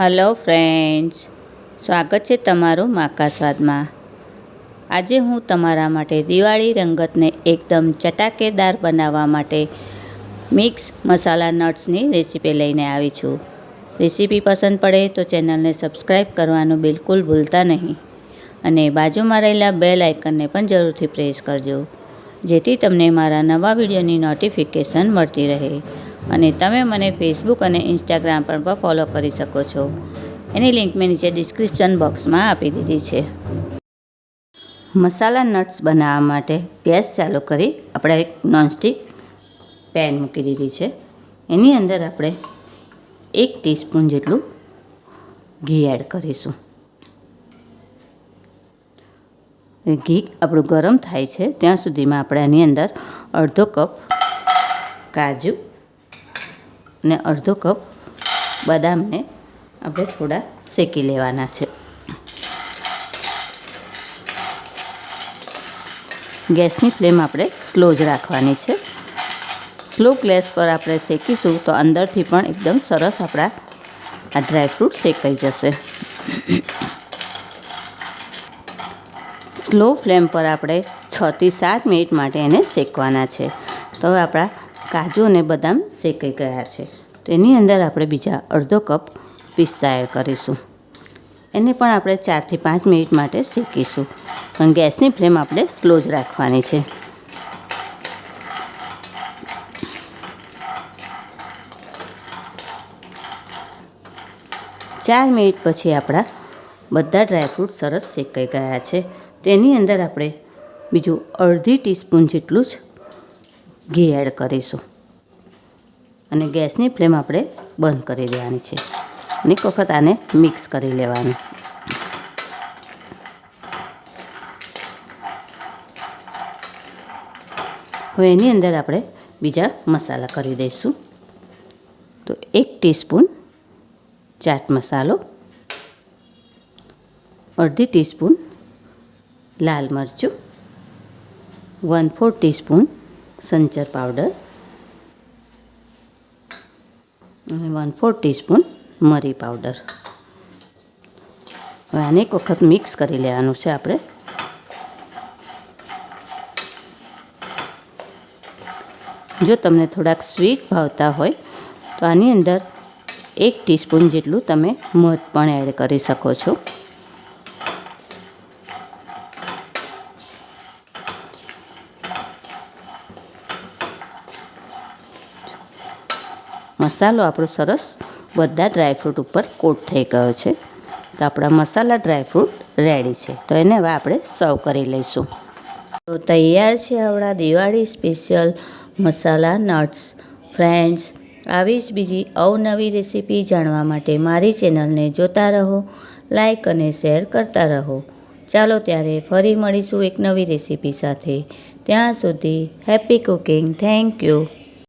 Hello friends, સ્વાગત છે તમારું માકા સ્વાદમાં. આજે હું તમારા માટે દિવાળી રંગતને એકદમ ચટાકેદાર બનાવવા માટે મિક્સ મસાલા નટ્સની રેસીપી લઈને આવી છું. રેસીપી પસંદ પડે તો ચેનલને સબસ્ક્રાઈબ કરવાનું બિલકુલ ભૂલતા નહીં. અને બાજુમાં રહેલા બેલ આઇકનને પણ જરૂરથી પ્રેસ કરજો, જેથી તમને મારા નવા વિડીયોની નોટિફિકેશન મળતી રહે. અને તમે મને ફેસબુક અને ઇન્સ્ટાગ્રામ પર પણ ફોલો કરી શકો છો. એની લિંક મેં નીચે ડિસ્ક્રિપ્શન બોક્સમાં આપી દીધી છે. મસાલા નટ્સ બનાવવા માટે ગેસ ચાલુ કરી આપણે એક નોનસ્ટિક પેન મૂકી દીધી છે. એની અંદર આપણે એક ટીસ્પૂન જેટલું ઘી એડ કરીશું. ઘી આપણું ગરમ થાય છે, ત્યાં સુધીમાં આપણે એની અંદર અડધો કપ કાજુ ને અડધો કપ બદામને આપણે થોડા શેકી લેવાના છે. ગેસની ફ્લેમ આપણે સ્લો જ રાખવાની છે. સ્લો ગેસ પર આપણે શેકીશું તો અંદરથી પણ એકદમ સરસ આપણા આ ડ્રાયફ્રૂટ શેકાઈ જશે. સ્લો ફ્લેમ પર આપણે છથી સાત મિનિટ માટે એને શેકવાના છે. તો હવે આપણા કાજુ અને બદામ શેકાઈ ગયા છે. તો એની અંદર આપણે બીજા અડધો કપ પિસ્તા એડ કરીશું. એને પણ આપણે ચારથી પાંચ મિનિટ માટે શેકીશું. પણ ગેસની ફ્લેમ આપણે સ્લો જ રાખવાની છે. ચાર મિનિટ પછી આપણા બધા ડ્રાયફ્રૂટ સરસ શેકાઈ ગયા છે. તેની અંદર આપણે બીજું અડધી ટીસ્પૂન જેટલું જ ઘી એડ કરીશું. અને ગેસની ફ્લેમ આપણે બંધ કરી દેવાની છે. અને એક વખત આને મિક્સ કરી લેવાનું. હવે એની અંદર આપણે બીજા મસાલા કરી દઈશું. તો એક ટીસ્પૂન ચાટ મસાલો, અડધી ટીસ્પૂન લાલ મરચું વન ફોર ટીસ્પૂન સંચર પાવડર. અને વન ફોર ટીસ્પૂન મરી પાવડર. હવે આને એક વખત મિક્સ કરી લેવાનું છે આપણે. જો તમને થોડાક સ્વીટ ભાવતા હોય, તો આની અંદર એક ટીસ્પૂન જેટલું તમે મધ પણ એડ કરી શકો છો. મસાલો આપણો સરસ બધા ડ્રાયફ્રૂટ ઉપર કોટ થઈ ગયો છે. તો આપણા મસાલા ડ્રાયફ્રૂટ રેડી છે. તો એને હવે આપણે સર્વ કરી લઈશું. તો તૈયાર છે આપણા Diwali special masala nuts friends આવી જ બીજી અવનવી રેસીપી જાણવા માટે મારી ચેનલને જોતા રહો લાઈક અને શેર કરતા રહો. ચાલો ત્યારે ફરી મળીશું એક નવી રેસીપી સાથે. ત્યાં સુધી હેપી કુકિંગ થેન્ક યુ